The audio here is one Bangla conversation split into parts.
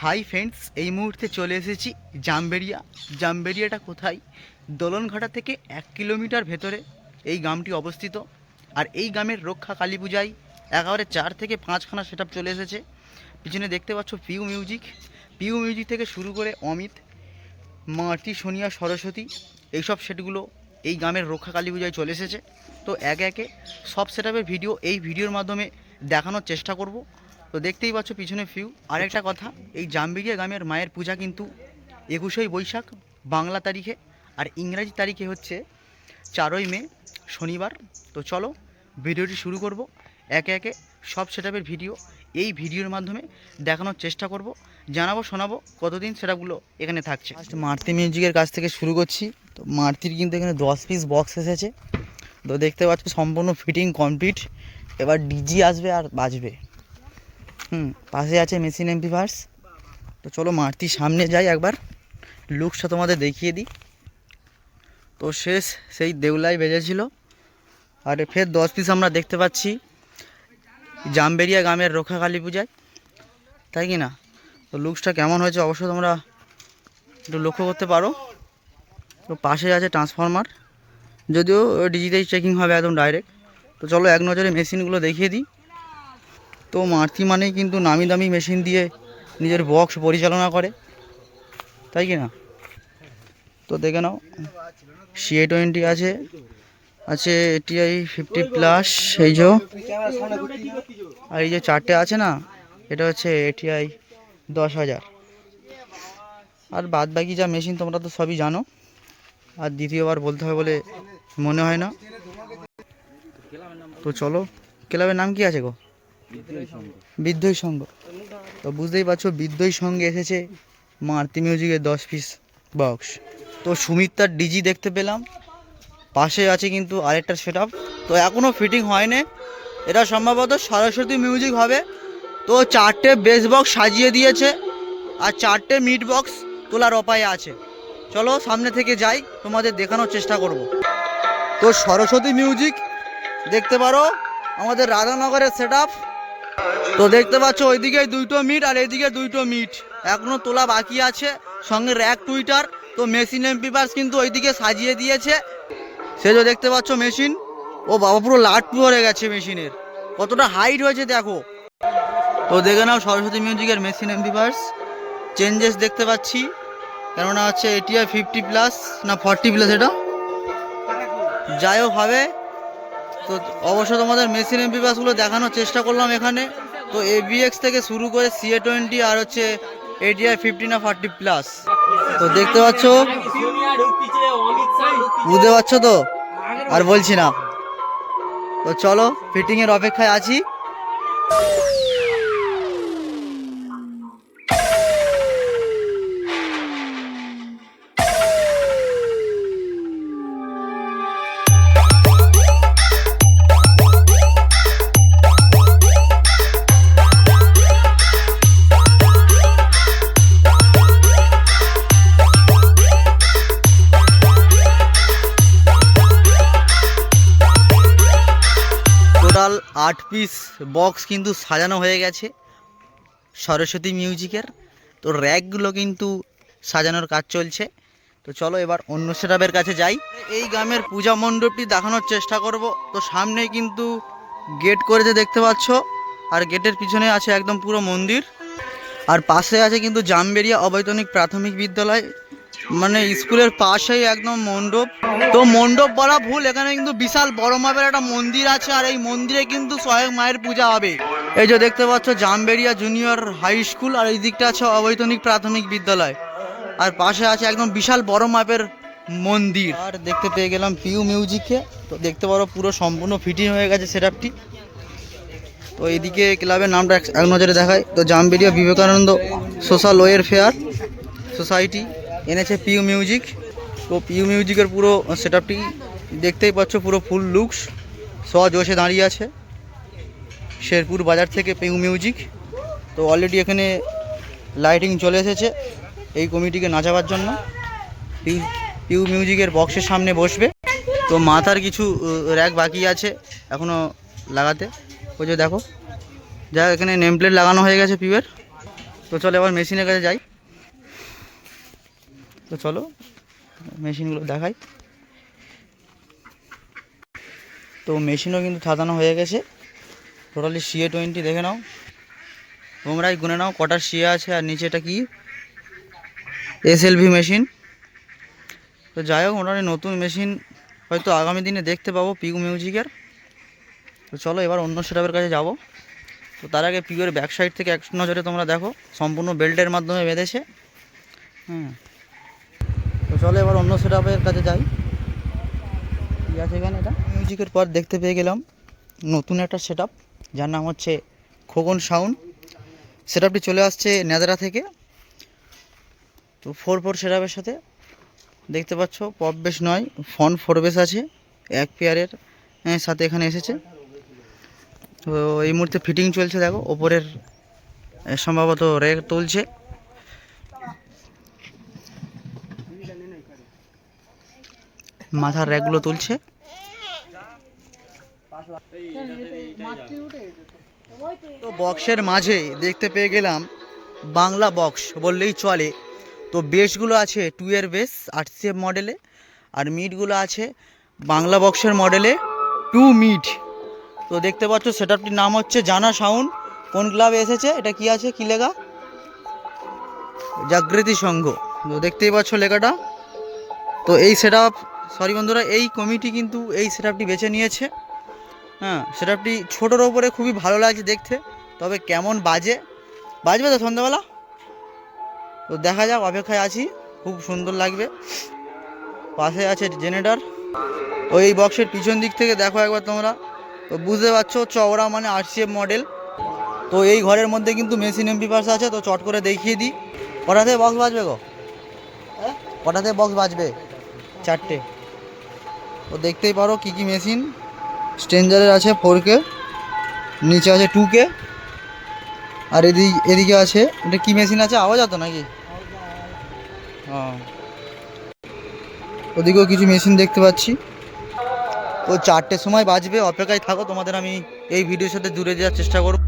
হাই ফ্রেন্ডস এই মুহূর্তে চলে এসেছি জামবেরিয়া। জামবেরিয়াটা কোথায়? দোলনঘাটা থেকে এক কিলোমিটার ভেতরে এই গ্রামটি অবস্থিত। আর এই গ্রামের রক্ষা কালী পূজায় একেবারে চার থেকে পাঁচখানা সেট চলে এসেছে। পিছনে দেখতে পাচ্ছ পিউ মিউজিক পিউ মিউজিক থেকে শুরু করে অমিত মাটি সোনিয়া, সরস্বতী, এইসব সেটগুলো এই গ্রামের রক্ষা কালী পূজায় চলে এসেছে। তো একে একে সব সেটআপের ভিডিও এই ভিডিওর মাধ্যমে দেখানোর চেষ্টা করব। তো দেখতেই পাচ্ছ পিছনে ফিউ আরেকটা কথা, এই জাম্বিরিয়া গ্রামের মায়ের পূজা কিন্তু একুশই বৈশাখ, বাংলা তারিখে। আর ইংরাজি তারিখে হচ্ছে চারই মে, শনিবার। তো চলো, ভিডিওটি শুরু করব। একে একে সব সেটআপের ভিডিও এই ভিডিওর মাধ্যমে দেখানোর চেষ্টা করব। জানাব, শোনাবো কতদিন সেটআপগুলো এখানে থাকছে। মারতি মিউজিকের কাছ থেকে শুরু করছি। তো মারতির কিন্তু এখানে দশ পিস বক্স এসেছে। তো দেখতে পাচ্ছ, সম্পূর্ণ ফিটিং কমপ্লিট এবার ডিজি আসবে আর বাজবে। হুম পাশে আছে মেশিন এমপিভার্স তো চলো মারতির সামনে যাই একবার। লুকসটা তোমাদের দেখিয়ে দিই। তো শেষ, সেই দেউলাই বেজেছিল। আর ফের দশ পিস আমরা দেখতে পাচ্ছি জামবেরিয়া গ্রামের রক্ষা কালী পূজায়। তাই কি না? তো লুকসটা কেমন হয়েছে অবশ্যই তোমরা একটু লক্ষ্য করতে পারো। তো পাশে আছে ট্রান্সফরমার। যদিও ডিজিটাল চেকিং হবে একদম ডাইরেক্ট। তো চলো এক নজরে মেশিনগুলো দেখিয়ে দিই। তো মারতি মানেই কিন্তু নামি দামি মেশিন দিয়ে নিজের বক্স পরিচালনা করে, তাই কি না? তো দেখে নাও সিএ টোয়েন্টি আছে আছে এটিআই ফিফটি প্লাস এই যে, আর এই যে চারটে আছে না, এটা হচ্ছে এটিআই দশ হাজার। আর বাদ বাকি যা মেশিন তোমরা তো সবই জানো, আর দ্বিতীয়বার বলতে হবে বলে মনে হয় না। তো চলো, ক্লাবের নাম কি আছে গো? বিদ্যই সংঘ তো বুঝতেই পারছ বিদ্যই সঙ্গে এসেছে মারতি মিউজিকের দশ পিস বক্স তো সুমিতার ডিজি দেখতে পেলাম। পাশে আছে কিন্তু আরেকটা সেট তো এখনও ফিটিং হয়নি। এটা সম্ভবত সরস্বতী মিউজিক হবে। তো চারটে বেস বক্স সাজিয়ে দিয়েছে। আর চারটে মিড বক্স তোলার উপায় আছে। চলো সামনে থেকে যাই, তোমাদের দেখানোর চেষ্টা করব। তো সরস্বতী মিউজিক দেখতে পারো, আমাদের রাধানগরের সেট তো দেখতে পাচ্ছ, ওইদিকে দুইটো মিট আর এইদিকে দুইটো মিট এখনও তোলা বাকি আছে, সঙ্গে র্যাক টুইটার তো মেশিন এমপিপার্স কিন্তু ওইদিকে সাজিয়ে দিয়েছে। সে যে দেখতে পাচ্ছ মেশিন ও বাবা, পুরো লাট হয়ে গেছে মেশিনের কতটা হাইট হয়েছে দেখো। তো দেখে নাও সরস্বতী মিউজিকের মেশিন এমপিপার্স চেঞ্জেস দেখতে পাচ্ছি। কেননা হচ্ছে এটিআই ফিফটি প্লাস না ফর্টি প্লাস এটা। যাই হোক, হবে। তো অবশ্য তোমাদের মেশিন এমপি বাসগুলো দেখানোর চেষ্টা করলাম এখানে। তো এবিএক্স থেকে শুরু করে সিএ টোয়েন্টি আর হচ্ছে এডিআই ফিফটিন আর ফার্টি প্লাস তো দেখতে পাচ্ছ? বুঝতে পারছ তো? আর বলছি না। তো চলো ফিটিংয়ের অপেক্ষায় আছি। আট পিস বক্স কিন্তু সাজানো হয়ে গেছে সরস্বতী মিউজিকের। তো র্যাকগুলো কিন্তু সাজানোর কাজ চলছে। তো চলো এবার অন্য সেটাপের কাছে যাই। এই গ্রামের পূজা মণ্ডপটি দেখানোর চেষ্টা করব। তো সামনে কিন্তু গেট করেছে দেখতে পাচ্ছ। আর গেটের পিছনে আছে একদম পুরো মন্দির। আর পাশে আছে কিন্তু জামবেরিয়া অবৈতনিক প্রাথমিক বিদ্যালয়। মানে স্কুলের পাশেই একদম মণ্ডপ। তো মণ্ডপ বলা ভুল, এখানে কিন্তু বিশাল বড় মাপের একটা মন্দির আছে, আর এই মন্দিরে কিন্তু স্বয়ং মায়ের পূজা হবে। এই যে দেখতে পাচ্ছ, জামবেরিয়া জুনিয়র হাই স্কুল, আর এই দিকটা আছে অবৈতনিক প্রাথমিক বিদ্যালয়। আর পাশে আছে একদম বিশাল বড় মাপের মন্দির। আর দেখতে পেয়ে গেলাম পিউ মিউজিকে। তো দেখতে পারো পুরো সম্পূর্ণ ফিটিং হয়ে গেছে সেটআপটি তো এইদিকে ক্লাবের নামটা এক নজরে দেখায় তো Jamberia Vivekananda social welfare society. এনেছে পিউ মিউজিক তো পিউ মিউজিকের পুরো সেট আপটি দেখতেই পাচ্ছ, পুরো ফুল লুকস সজ সজোশে দাঁড়িয়ে আছে। শেরপুর বাজার থেকে পিউ মিউজিক তো অলরেডি এখানে লাইটিং চলে এসেছে। এই কমিটিকে নাচাবার জন্য। পিউ পিউ মিউজিকের বক্সের সামনে বসবে। তো মাথার কিছু র্যাক বাকি আছে এখনও লাগাতে। ওই যে দেখো। যা এখানে নেম প্লেট লাগানো হয়ে গেছে পিউয়ের তো চলো এবার মেশিনের কাছে যাই। তো চলো, মেশিনগুলো দেখাই। তো মেশিনও কিন্তু সাজানো হয়ে গেছে। টোটালি সিএ টোয়েন্টি দেখে নাও। তোমরাই গুনে নাও কটার সিএ আছে আর নিচে এটা কি? এসএলভি মেশিন তো যাই হোক, মোটামুটি নতুন মেশিন হয়তো আগামী দিনে দেখতে পাবো পিউ মিউজিকের তো চলো, এবার অন্য সেটাপের কাছে যাব। তো তার আগে পিউয়ের ব্যাক সাইড থেকে এক নজরে তোমরা দেখো, সম্পূর্ণ বেল্টের মাধ্যমে বেঁধেছে। হ্যাঁ চলো এবার অন্য সেটাপের কাছে যাই। আছে এখানে? এটা মিউজিকের পর দেখতে পেয়ে গেলাম নতুন একটা সেট যার নাম হচ্ছে খোকন সাউন্ড সেটআপটি চলে আসছে নেদারা থেকে। তো ফোর ফোর সেটআপের সাথে। দেখতে পাচ্ছ পপ বেশ নয় ফন ফোর বেস আছে এক পেয়ারের হ্যাঁ, সাথে এখানে এসেছে। তো এই মুহূর্তে ফিটিং চলছে দেখো ওপরের সম্ভবত রেক তুলছে। মাথার র্যাকগুলো তুলছে। তো বক্সের মাঝে দেখতে পেয়ে গেলাম বাংলা বক্স বললেই চলে। তো বেসগুলো আছে টু এর বেস আট সিএফ মডেলে আর মিটগুলো আছে বাংলা বক্সের মডেলে টু মিট। তো দেখতে পাচ্ছ সেটআপটির নাম হচ্ছে জানা সাউন্ড। কোন ক্লাবে এসেছে? এটা কি আছে? কি লেখা? জাগৃতি সংঘ। তো দেখতেই পাচ্ছ লেখাটা। তো এই সেটআপ সরি বন্ধুরা, এই কমিটি কিন্তু এই সেটআপটি বেছে নিয়েছে। হ্যাঁ সেটআপটি ছোটোর ওপরে খুবই ভালো লাগছে দেখতে, তবে কেমন বাজে? বাজবে তো সন্ধ্যাবেলা? তো দেখা যাক, অপেক্ষায় আছি, খুব সুন্দর লাগবে। পাশে আছে জেনারেটর তো এই বক্সের পিছন দিক থেকে দেখো একবার তোমরা। তো বুঝতে পারছ, চওড়া মানে আরসিএফ মডেল তো এই ঘরের মধ্যে কিন্তু মেশিন এমপি পার্স আছে, তো চট করে দেখিয়ে দিই। কটাতে বক্স বাজবে গো? হ্যাঁ কটাতে বক্স বাজবে? চারটে। তো দেখতেই পারো কি কি মেশিন। স্ট্রেঞ্জারের আছে ফোর কে নিচে আছে টু কে আর এদিকে এদিকে আছে, এটা কি মেশিন আছে? আওয়াজ আতো নাকি? হ্যাঁ। ওদিকেও কিছু মেশিন দেখতে পাচ্ছি। ও চারটের সময় বাজবে, অপেক্ষায় থাকো, তোমাদের আমি এই ভিডিওর সাথে দূরে যাওয়ার চেষ্টা করব।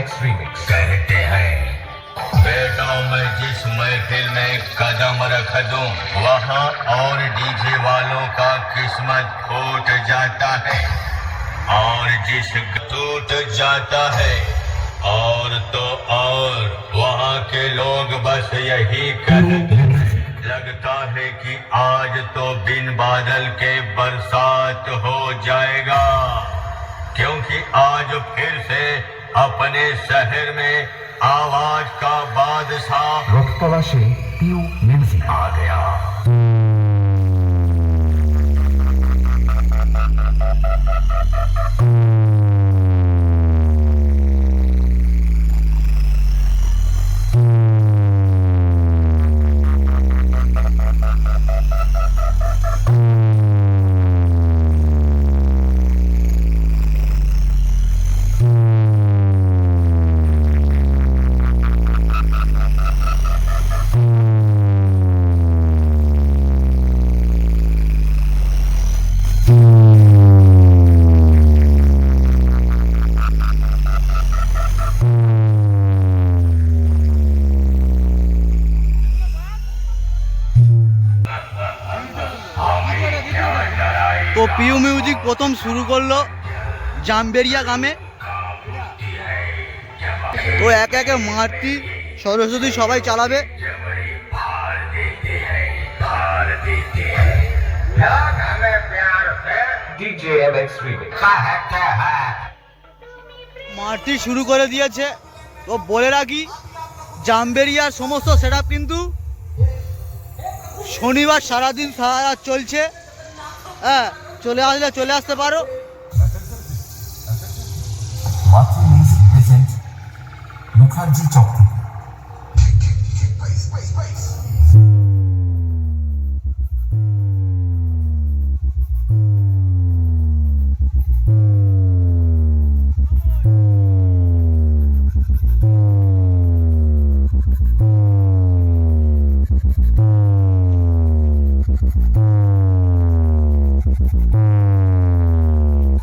MX Remix. कहते हैं। बेटा मैं जिस महफिल में कदम रख दूँ, वहाँ और डीजे वालों का किस्मत फूट जाता है। और जिस टूट जाता है, और तो और वहाँ के लोग बस यही कहते लगता है कि आज तो बिन बादल के बरसात हो जाएगा। क्योंकि आज फिर से अपने शहर में आवाज का बादशाह রথতলাশে পিউ মিউজিক आ गया তো পিউ মিউজিক প্রথম শুরু করল জামবেরিয়া গ্রামে। তো এক একে মারতি সরস্বতী সবাই চালাবে। মারতি শুরু করে দিয়েছে। তো বলে রাখি জামবেরিয়ার সমস্ত সেটআপ কিন্তু শনিবার সারাদিন সারা রাত চলছে। হ্যাঁ চলে আসলে চলে আসতে পারো। মুখার্জি চক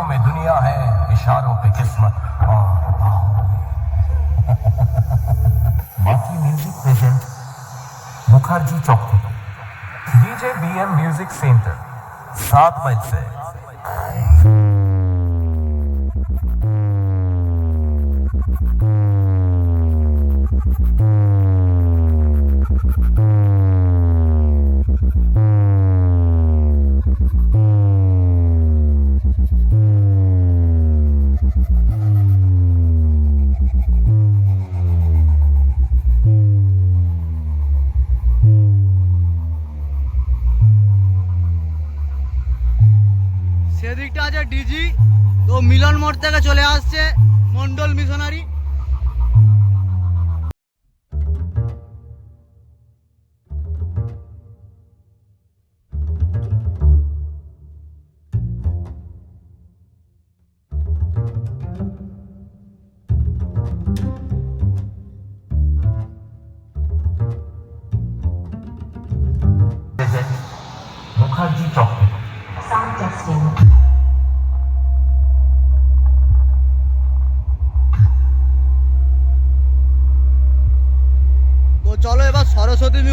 इशारों में दुनिया है, इशारों पे किस्मत। बाकी म्यूज़िक प्रेजेंट मुखर्जी चौक। डीजे बीएम म्यूज़िक सेंटर सात मई से। মোড় থেকে চলে আসছে মন্ডল মিশনারি।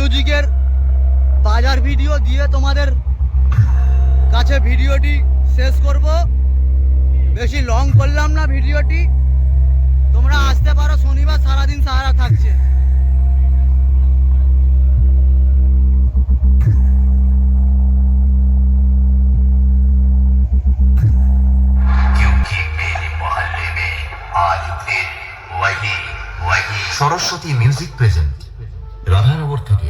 মিউজিকের বাজার ভিডিও দিয়ে তোমাদের কাছে ভিডিওটি শেষ করব। বেশি লং করলাম না ভিডিওটি তোমরা আসতে পারো শনিবার সারাদিন সারা থাকছে। সরস্বতী মিউজিক প্রেজেন্ট রাধানগর থেকে